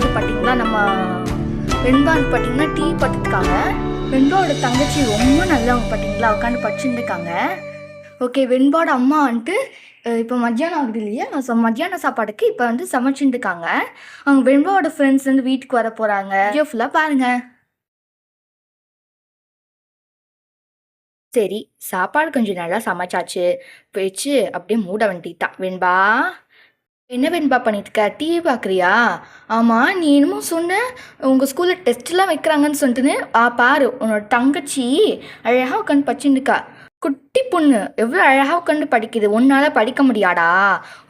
இது பார்த்தீங்கன்னா நம்ம வெண்பான் வீடு பார்த்தீங்கன்னா டீ பட்டதுக்காக வெண்பாவோட தங்கச்சி ரொம்ப நல்லவங்க பார்த்தீங்களா உட்காந்து படிச்சுருக்காங்க ஓகே வெண்பாவோட அம்மா வந்துட்டு இப்போ மத்தியானம் ஆகுது இல்லையா? ஸோ மத்தியான சாப்பாடுக்கு இப்போ வந்து சமைச்சுட்டு அவங்க வெண்பாவோட ஃப்ரெண்ட்ஸ் வந்து வீட்டுக்கு வர போகிறாங்க வீடியோ ஃபுல்லாக பாருங்கள் சரி சாப்பாடு கொஞ்சம் நல்லா சமைச்சாச்சு. வச்சு அப்படியே மூட வேண்டியதான் வெண்பா என்ன வெண்பா பண்ணிட்டு இருக்க டிவி பார்க்குறியா ஆமாம் நீ என்னமோ சொன்ன உங்கள் ஸ்கூலில் டெஸ்ட்லாம் வைக்கிறாங்கன்னு சொல்லிட்டுன்னு ஆ பாரு உன்னோட தங்கச்சி அழகாக உட்காந்து படிச்சுருக்கா குட்டி பொண்ணு எவ்வளோ அழகாக உட்காந்து படிக்குது உன்னால் படிக்க முடியாடா.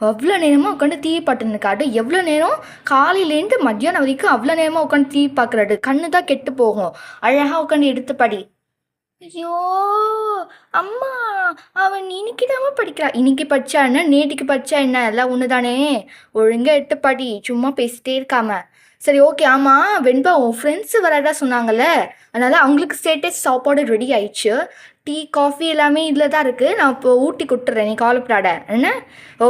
அவ்வளோ நேரமாக உட்காந்து டிவி பார்த்துருக்காடு எவ்வளோ நேரம்? காலையிலேருந்து மத்தியானம் வரைக்கும் அவ்வளோ நேரமாக உட்காந்து டிவி பார்க்குறாடு கண்ணு தான் கெட்டு போகும். அழகாக உட்காந்து எடுத்து படி. ஐயோ அம்மா அவன் இன்னைக்கு தான் படிக்கிறா. இன்னைக்கு படிச்சா என்ன? நேற்றுக்கு படிச்சா என்ன? எல்லாம் ஒன்று தானே ஒழுங்காக எட்டு படி. சும்மா பேசிட்டே இருக்காம. சரி ஓகே ஆமாம் வெண்பா உன் ஃப்ரெண்ட்ஸு வரதா சொன்னாங்கல்ல? அதனால் அவங்களுக்கு ஸ்டேட்டஸ் சாப்பாடு ரெடி ஆயிடுச்சு. டீ காஃபி எல்லாமே இதில் தான் இருக்குது நான் இப்போ ஊட்டி கொடுத்துட்றேன் நீ கவலைப்படாத. என்ன?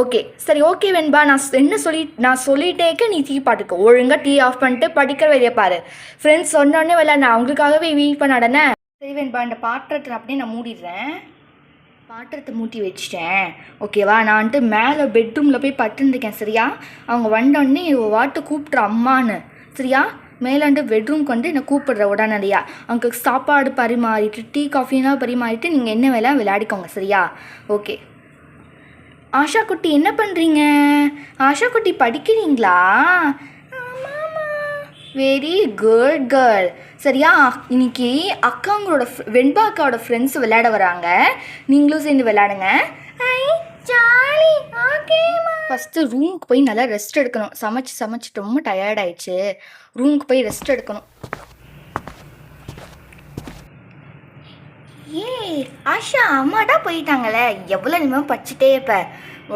ஓகே சரி ஓகே வெண்பா. நான் என்ன சொல்லி நான் சொல்லிட்டேக்க நீ டீ பாட்டுக்கு. ஒழுங்காக டீ ஆஃப் பண்ணிட்டு படிக்கிற வேலையை பாரு. ஃப்ரெண்ட்ஸ் சொன்னோடனே விளையாட அவங்களுக்காகவே வெயிட் பண்ணாடனே சரி வேண்பா இந்த பாத்திரத்தை அப்படியே நான் மூடிடுறேன். பாத்திரத்தை மூட்டி வச்சிட்டேன். ஓகேவா நான் வந்துட்டு மேலே பெட்ரூமில் போய் பட்டுருந்துருக்கேன் சரியா? அவங்க வந்தோடனே வாட்டு கூப்பிட்ற அம்மான்னு. சரியா? மேலாண்டு பெட்ரூம்க்கு வந்து என்னை கூப்பிடுற உடனடியா. அவங்களுக்கு சாப்பாடு பரிமாறிட்டு டீ காஃபினா பரிமாறிட்டு நீங்கள் என்ன வேலை விளையாடிக்கோங்க சரியா? ஓகே ஆஷா குட்டி என்ன பண்ணுறீங்க ஆஷா குட்டி படிக்கிறீங்களா? வெரி குட் கேர்ள் சரியா? இன்னைக்கு அக்காங்களோட வெண்பா அக்காவோட ஃப்ரெண்ட்ஸ் விளையாட வராங்க. நீங்களும் சேர்ந்து விளையாடுங்க. ஜாலி ஃபஸ்ட்டு ரூமுக்கு போய் நல்லா ரெஸ்ட் எடுக்கணும். சமைச்சு சமைச்சு ரொம்ப டயர்ட் ஆயிடுச்சு. ரூமுக்கு போய் ரெஸ்ட் எடுக்கணும். ஏய் ஆஷா அம்மாடா போயிட்டாங்களே. எவ்வளோ நிமிடம் படிச்சுட்டே இப்போ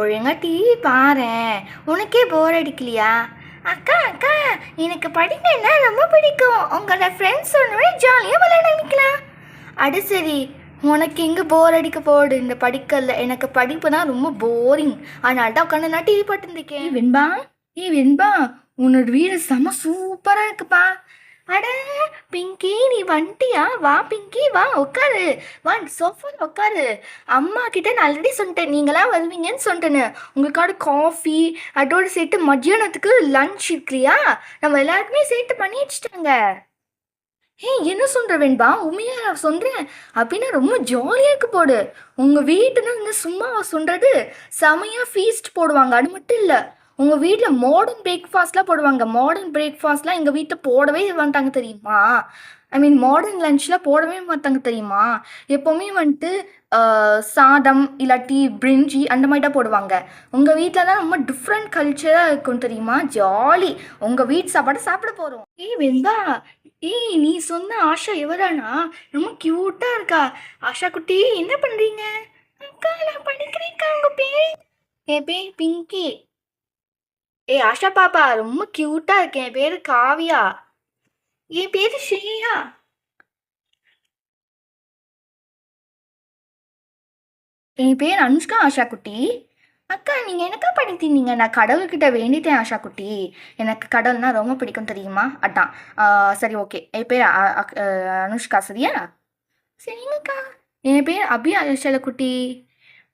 ஒழுங்கா டிவி பாரேன். உனக்கே போர் அடிக்கலையா? அக்கா அக்கா எனக்கு படிக்கணும்னா ரொம்ப பிடிக்கும். உங்களோட ஃப்ரெண்ட்ஸ் சொன்னவே ஜாலியாக விளையாட நிற்கலாம் அது சரி உனக்கு எங்கே போர் அடிக்க போடு இந்த படிக்கல எனக்கு படிப்பு தான் ரொம்ப போரிங் அதனால தான் உட்காந்து நான் டிவி பார்த்துருக்கேன் வெண்பா. நீ வெண்பா உன்னோட வீடு செம சூப்பராக இருக்குப்பா. அட பிங்கி நீ வந்துட்டியா வா பிங்கி வா உட்காரு வா சோஃபாவில் உட்காரு அம்மா கிட்ட நான் ஆல்ரெடி சொல்லிட்டேன். நீங்களாம் வருவீங்கன்னு சொல்லிட்டேன்னு. உங்களுக்கான காஃபி அதோடு சேர்த்து மத்தியானத்துக்கு லஞ்ச் இருக்கிறியா? நம்ம எல்லாருக்குமே சேர்த்து பண்ணி வச்சுட்டாங்க. ஏ என்ன சொல்கிற வேண்பா? உண்மையாக நான் சொல்கிறேன் அப்படின்னா ரொம்ப ஜாலியாக இருக்கு போடு. உங்கள் வீட்டுன்னு வந்து சும்மா சொல்கிறது செமையாக ஃபீஸ்ட் போடுவாங்க. அது மட்டும் இல்லை. உங்கள் வீட்டில் மாடர்ன் பிரேக்ஃபாஸ்ட்லாம் போடுவாங்க. மாடர்ன் பிரேக்ஃபாஸ்ட்லாம் எங்கள் வீட்டில் போடவே மாட்டாங்க தெரியுமா? ஐ மீன் மாடர்ன் லஞ்ச்லாம் போடவே மாட்டாங்க தெரியுமா? எப்போவுமே வந்துட்டு சாதம் இல்லாட்டி பிரிஞ்சி அந்த மாதிரி தான் போடுவாங்க. உங்கள் வீட்டில் தான் ரொம்ப டிஃப்ரெண்ட் கல்ச்சராக இருக்கும் தெரியுமா? ஜாலி உங்கள் வீட்டு சாப்பாடு சாப்பிட போகிறோம் ஏய் வெந்தா ஏய் நீ சொன்ன ஆஷா எவரானா? ரொம்ப க்யூட்டாக இருக்கா. ஆஷா குட்டி என்ன பண்ணுறீங்க அக்கா நான் படிக்கிறேன்க்கா உங்கள் பேர்? என் பேர் பிங்கி. ஏ ஆஷா பாப்பா ரொம்ப க்யூட்டாக இருக்கேன் என் பேர் காவியா. என் பேர் ஸ்ரீயா. என் பேர் அனுஷ்கா ஆஷா குட்டி. அக்கா நீங்கள் எனக்கா படித்தீங்க நான் கடவுள்கிட்ட வேண்டிட்டேன் ஆஷா குட்டி. எனக்கு கடவுள்னா ரொம்ப பிடிக்கும் தெரியுமா? அதான். சரி ஓகே. என் பேர் அனுஷ்கா சரியா? சரிங்கக்கா. என் பேர் அபி அஷல குட்டி.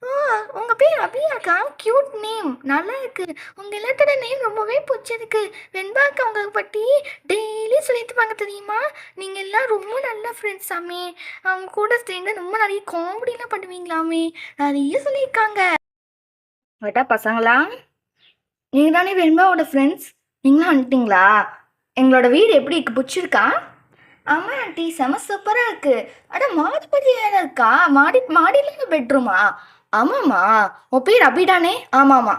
ஓ உங்கள் பேர் அபியாக்கா? க்யூட் நேம் நல்லா இருக்கு. உங்கள் எல்லாத்தோட நேம் ரொம்பவே பிடிச்சிருக்கு. வெண்பாக்கா உங்களை பற்றி டெய்லி சொல்லிட்டுப்பாங்க தெரியுமா? நீங்கள் எல்லாம் ரொம்ப நல்ல ஃப்ரெண்ட்ஸ் சாமி அவங்க கூட சேர்ந்து ரொம்ப நிறைய காமெடிலாம் பண்ணுவீங்களாமே. நிறைய சொல்லியிருக்காங்க. வேட்டா பசங்களா? நீங்கள் தானே வெண்பாவோட ஃப்ரெண்ட்ஸ் நீங்களும் வந்துட்டிங்களா? எங்களோட வீடு எப்படி இருக்கு? பிடிச்சிருக்கா? ஆமாம் ஆண்டி செம சூப்பராக இருக்குது அட மாடிப்படி வேற இருக்கா? மாடி மாடியில் பெட்ரூமா ஆமாம்மா. உன் பேர் அபிடானே? ஆமாம்மா.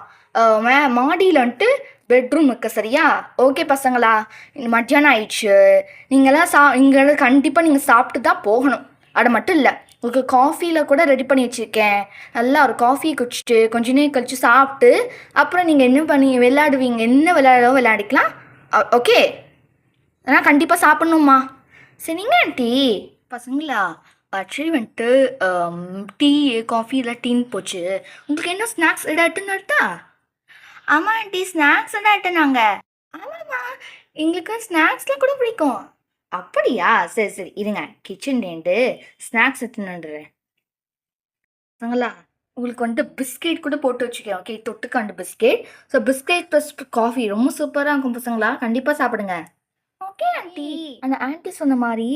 மே மாடியில் வந்துட்டு பெட்ரூம் இருக்கு சரியா? ஓகே பசங்களா மத்தியானம் ஆயிடுச்சு. நீங்களாம் சா இங்கே கண்டிப்பாக நீங்கள் சாப்பிட்டு தான் போகணும். அது மட்டும் இல்லை உங்களுக்கு காஃபியில் கூட ரெடி பண்ணி வச்சுருக்கேன். நல்லா ஒரு காஃபி குடிச்சிட்டு கொஞ்ச நேரம் கழித்து சாப்பிட்டு அப்புறம் நீங்கள் என்ன பண்ணி விளையாடுவீங்க என்ன விளையாடவோ விளையாடிக்கலாம். ஓகே ஆனால் கண்டிப்பாக சாப்பிட்ணும்மா. சரிங்க ஆண்டி பசங்களா ஆக்சுவலி வந்துட்டு டீ காஃபி இல்லை டீன்னு போச்சு. உங்களுக்கு என்ன ஸ்நாக்ஸ் எதாட்டு நடத்தா ஆமாம் ஆண்டி ஸ்நாக்ஸ் தான் நாங்கள் ஆமாம்மா எங்களுக்கு ஸ்நாக்ஸ்லாம் கூட பிடிக்கும். அப்படியா? சரி சரி இருங்க. கிச்சன்லேருந்து ஸ்நாக்ஸ் எடுத்துன்னு பசங்களா உங்களுக்கு வந்துட்டு பிஸ்கெட் கூட போட்டு வச்சுக்கேன் okay தொட்டுக்காண்டு biscuit. So biscuit plus coffee ரொம்ப சூப்பராக இருக்கும் பசங்களா? கண்டிப்பாக சாப்பிடுங்க. ஓகே ஆண்டி அந்த ஆண்டி சொன்ன மாதிரி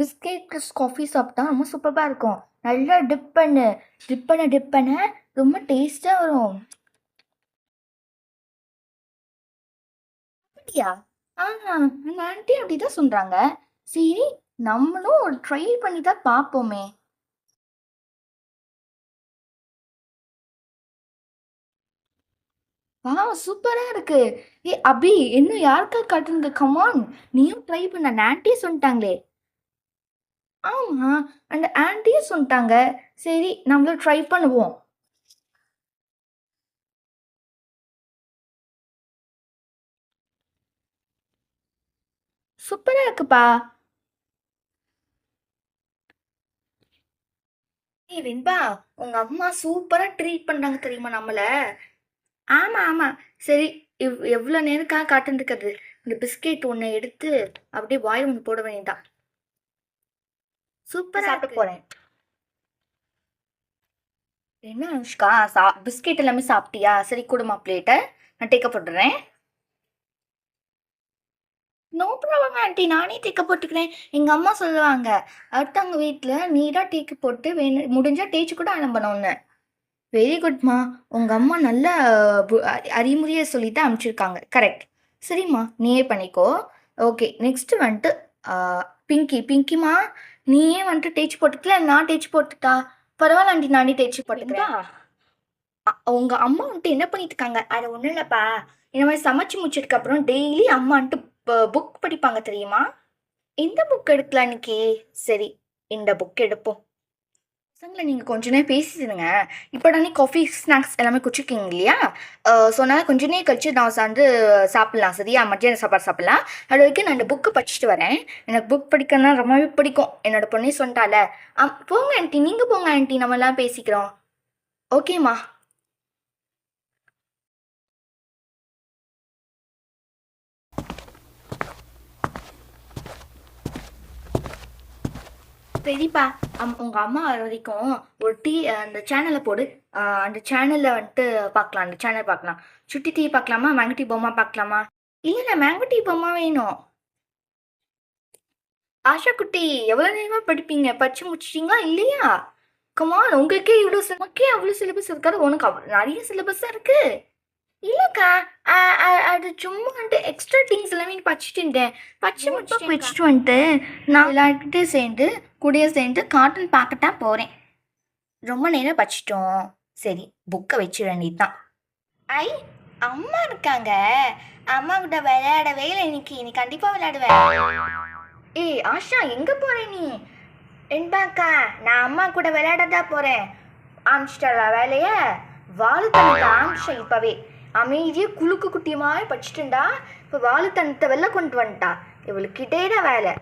பிஸ்கெட் ப்ளஸ் காஃபி சாப்பிட்டா ரொம்ப சூப்பராக இருக்கும். நல்லா டிப் பண்ணு. டிப் பண்ண டிப் பண்ண ரொம்ப டேஸ்ட்டாக வரும். அப்படியா? ஆ அந்த ஆண்டி அப்படி தான் சொல்கிறாங்க சரி நம்மளும் ட்ரை பண்ணி தான் பார்ப்போமே. வாவ்! சூப்பரா இருக்கு. ஏ அபி இன்னும் யாருக்கா காட்டுங்க கமான் நீயும் ட்ரை பண்ண. அந்த சொல்லிட்டாங்களே. ஆமா அந்த ஆன்ட்டியே சொல்லிட்டாங்க. சரி நம்மளும் ட்ரை பண்ணுவோம். சூப்பரா இருக்குப்பா. ஏய் வெண்பா உங்க அம்மா சூப்பரா ட்ரீட் பண்றாங்க தெரியுமா நம்மள? ஆமா ஆமா. சரி இவ் எவ்வளோ நேரக்காக காட்டுருக்கிறது இந்த பிஸ்கெட் ஒன்று எடுத்து அப்படியே வாய் ஒன்று போட வேண்டியதான் சூப்பராக சாப்பிட்டு போகிறேன் என்ன அனுஷ்கா? சா பிஸ்கெட் எல்லாமே சாப்பிட்டியா? சரி கொடுமா பிளேட்டை நான் டேக்க போட்டுறேன். No problem aunty. நானே தேக்க போட்டுக்கிறேன். எங்கள் அம்மா சொல்லுவாங்க அடுத்தவங்க வீட்டில் நீடாக தேக்கு போட்டு வேணும் முடிஞ்சால் தேய்ச்சி கூட அனுப்பணும்னு வெரி குட்மா உங்கள் அம்மா நல்ல அறிமுறையை சொல்லிட்டு அனுப்பிச்சிருக்காங்க. கரெக்ட் சரிம்மா. நீயே பண்ணிக்கோ. ஓகே நெக்ஸ்ட்டு வந்துட்டு பிங்கி பிங்கிமா நீயே வந்துட்டு தேய்ச்சி போட்டுக்கல? நான் தேய்ச்சி போட்டுட்டா? பரவாயில்ல ஆண்டி. நானே தேய்ச்சி போட்டுக்கிறேன். அ- உங்க அம்மா வந்துட்டு என்ன பண்ணிட்டு இருக்காங்க அது ஒன்றும் இல்லைப்பா. இந்த மாதிரி சமைச்சு முடிச்சதுக்கு அப்புறம் டெய்லி அம்மா வந்துட்டு புக் படிப்பாங்க தெரியுமா? இந்த புக் எடுக்கலாம் இன்னைக்கு சரி இந்த புக் எடுப்போம். பசங்களை நீங்கள் கொஞ்ச நேரம் பேசிடுங்க. இப்போ தானே காஃபி ஸ்நாக்ஸ் எல்லாமே குடிச்சிருக்கீங்க இல்லையா? சொன்னால் கொஞ்ச நேரம் கழிச்சு நான் வந்து சாப்பிட்லாம் சரியா? மத்தியானம் சாப்பாடு சாப்பிட்லாம். அது வரைக்கும் நான் இந்த புக்கு படிச்சுட்டு வரேன். எனக்கு புக் படிக்கணும்னா ரொம்பவே பிடிக்கும். என்னோட பொண்ணே சொன்னால ஆ போங்க ஆண்டி நீங்கள் போங்க ஆண்டி நம்ம எல்லாம் பேசிக்கிறோம். ஓகேம்மா சரிப்பா அம் உங்கள் அம்மா வர வரைக்கும் ஒரு டீ அந்த சேனலை போடு. அந்த சேனலில் வந்துட்டு பார்க்கலாம் அந்த சேனல் பார்க்கலாம் சுட்டி டீ பார்க்கலாமா மேங்கோ டீ பொம்மா பார்க்கலாமா இல்லைண்ணா மேங்கோ டீ பொம்மா வேணும். ஆஷா குட்டி எவ்வளோ நேரமாக படிப்பீங்க? படிச்சு முடிச்சிட்டிங்களா? இல்லையா? கமான் உங்களுக்கே இவ்வளோ நமக்கே அவ்வளோ சிலபஸ் இருக்காது. உனக்கு அவ்வளோ நிறைய சிலபஸாக இருக்கு. இல்லைக்கா அது சும்மா வந்துட்டு எக்ஸ்ட்ரா திங்ஸ் எல்லாமே படிச்சுட்டு இருந்தேன் படிச்சு முடிச்சு வச்சுட்டு வந்துட்டு நான் எல்லாருக்கிட்டே சேர்ந்து கூடிய சேர்ந்து கார்ட்டூன் பாக்கெட்டாக போகிறேன் ரொம்ப நேரம் படிச்சிட்டோம் சரி புக்கை வச்சிட வேண்டியதுதான். ஐ அம்மா இருக்காங்க. அம்மா கிட்ட விளையாடவே இல்லை இன்னைக்கு. நீ கண்டிப்பாக விளையாடுவேன் ஏய் ஆஷா எங்கே போகிற நீ? என்பாக்கா நான் அம்மா கூட விளையாட தான் போகிறேன் ஆரம்பிச்சிட்டா வேலைய? வாழுத்தனத்தை ஆரம்பிச்சேன் இப்போவே. அமைதியாக குலுக்கு குட்டி மாதிரி படிச்சுட்டுண்டா இப்போ வாழுத்தனத்தை வெளில கொண்டு வந்துட்டா. இவளுக்கிட்டே தான் வேலை.